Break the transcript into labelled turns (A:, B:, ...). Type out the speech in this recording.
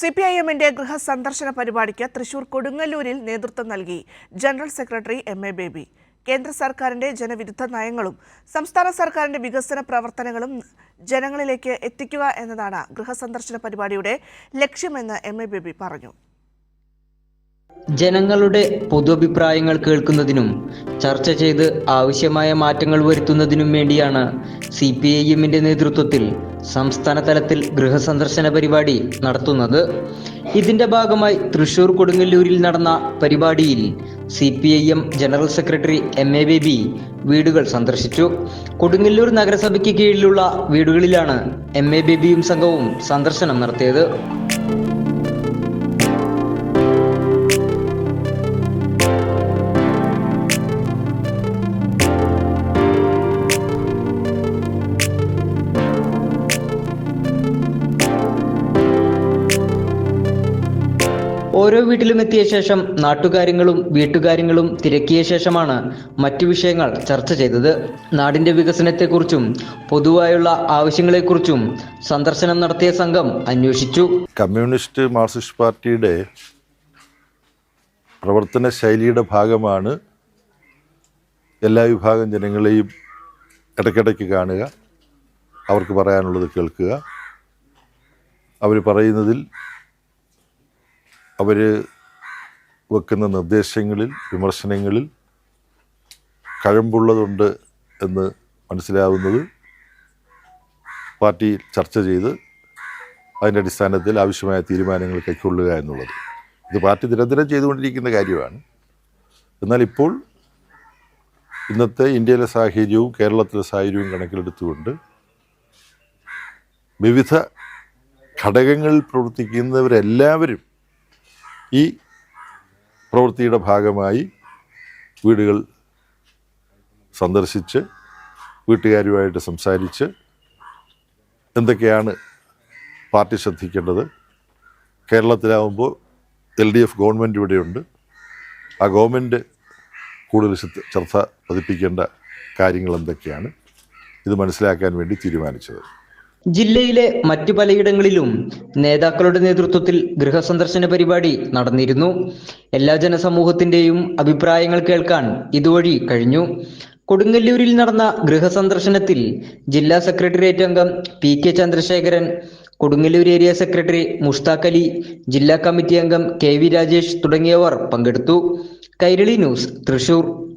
A: C P I എമ്മിന്റെ ഗൃഹസന്ദർശന പരിപാടിക്ക് തൃശൂർ കൊടുങ്ങല്ലൂരിൽ നേതൃത്വം നൽകി. General secretary M A Baby. കേന്ദ്ര സർക്കാരിന്റെ ജനവിരുദ്ധ നയങ്ങളും സംസ്ഥാന സർക്കാരിന്റെ വികസന പ്രവർത്തനങ്ങളും ജനങ്ങളിലേക്ക് എത്തിക്കുക എന്നതാണ് ഗൃഹസന്ദർശന പരിപാടിയുടെ ലക്ഷ്യമെന്ന് എം എ ബേബി പറഞ്ഞു.
B: ജനങ്ങളുടെ പൊതു അഭിപ്രായങ്ങൾ കേൾക്കുന്നതിനും ചർച്ച ചെയ്ത് ആവശ്യമായ മാറ്റങ്ങൾ വരുത്തുന്നതിനും വേണ്ടിയാണ് സി പി ഐ എമ്മിന്റെ നേതൃത്വത്തിൽ സംസ്ഥാന തലത്തിൽ ഗൃഹസന്ദർശന പരിപാടി നടത്തുന്നത്. ഇതിന്റെ ഭാഗമായി തൃശൂർ കൊടുങ്ങല്ലൂരിൽ നടന്ന പരിപാടിയിൽ C P I M general secretary M A Baby വീടുകൾ സന്ദർശിച്ചു. കൊടുങ്ങല്ലൂർ നഗരസഭയ്ക്ക് കീഴിലുള്ള വീടുകളിലാണ് എം എ ബേബിയും സംഘവും സന്ദർശനം നടത്തിയത്. ഓരോ വീട്ടിലും എത്തിയ ശേഷം നാട്ടുകാര്യങ്ങളും വീട്ടുകാര്യങ്ങളും തിരക്കിയ ശേഷമാണ് മറ്റു വിഷയങ്ങൾ ചർച്ച ചെയ്തത്. നാടിന്റെ വികസനത്തെക്കുറിച്ചും പൊതുവായുള്ള ആവശ്യങ്ങളെക്കുറിച്ചും സന്ദർശനം നടത്തിയ സംഘം അന്വേഷിച്ചു.
C: കമ്മ്യൂണിസ്റ്റ് മാർക്സിസ്റ്റ് പാർട്ടിയുടെ പ്രവർത്തന ശൈലിയുടെ ഭാഗമാണ് എല്ലാ വിഭാഗം ജനങ്ങളെയും ഇടയ്ക്കിടയ്ക്ക് കാണുക അവർക്ക് പറയാനുള്ളത് കേൾക്കുക. അവർ പറയുന്നതിൽ അവർ വെക്കുന്ന നിർദ്ദേശങ്ങളിൽ വിമർശനങ്ങളിൽ കഴമ്പുള്ളതുണ്ട് എന്ന് മനസ്സിലാവുന്നത് പാർട്ടി ചർച്ച ചെയ്ത് അതിന്റെ അടിസ്ഥാനത്തിൽ ആവശ്യമായ തീരുമാനങ്ങൾ കൈക്കൊള്ളുക എന്നുള്ളത്. ഇത് പാർട്ടി നിരന്തരം ചെയ്തുകൊണ്ടിരിക്കുന്ന കാര്യമാണ്. എന്നാൽ ഇപ്പോൾ ഇന്നത്തെ ഇന്ത്യയിലെ സാഹചര്യവും കേരളത്തിലെ സാഹചര്യവും കണക്കിലെടുത്തുകൊണ്ട് വിവിധ ഘടകങ്ങളിൽ പ്രവർത്തിക്കുന്നവരെല്ലാവരും ഈ പ്രവൃത്തിയുടെ ഭാഗമായി വീടുകൾ സന്ദർശിച്ച് വീട്ടുകാരുമായിട്ട് സംസാരിച്ച് എന്തൊക്കെയാണ് പാർട്ടി ശ്രദ്ധിക്കേണ്ടത്? കേരളത്തിലാവുമ്പോൾ എൽ ഡി എഫ് ഗവൺമെന്റ് ഇവിടെയുണ്ട്. ആ ഗവൺമെന്റ് കൂടുതൽ ശ്രദ്ധ- പതിപ്പിക്കേണ്ട കാര്യങ്ങൾ എന്തൊക്കെയാണ്? ഇത് മനസ്സിലാക്കാൻ വേണ്ടി തീരുമാനിച്ചത്.
B: ജില്ലയിലെ മറ്റു പലയിടങ്ങളിലും നേതാക്കളുടെ നേതൃത്വത്തിൽ ഗൃഹസന്ദർശന പരിപാടി നടന്നിരുന്നു. എല്ലാ ജനസമൂഹത്തിന്റെയും അഭിപ്രായങ്ങൾ കേൾക്കാൻ ഇതുവഴി കഴിഞ്ഞു. കൊടുങ്ങല്ലൂരിൽ നടന്ന ഗൃഹസന്ദർശനത്തിൽ ജില്ലാ സെക്രട്ടേറിയറ്റ് അംഗം P K Chandrasekharan Kodungallur area secretary Mushtaq Ali ജില്ലാ കമ്മിറ്റി അംഗം കെ വി രാജേഷ് തുടങ്ങിയവർ പങ്കെടുത്തു. കൈരളി ന്യൂസ് തൃശൂർ.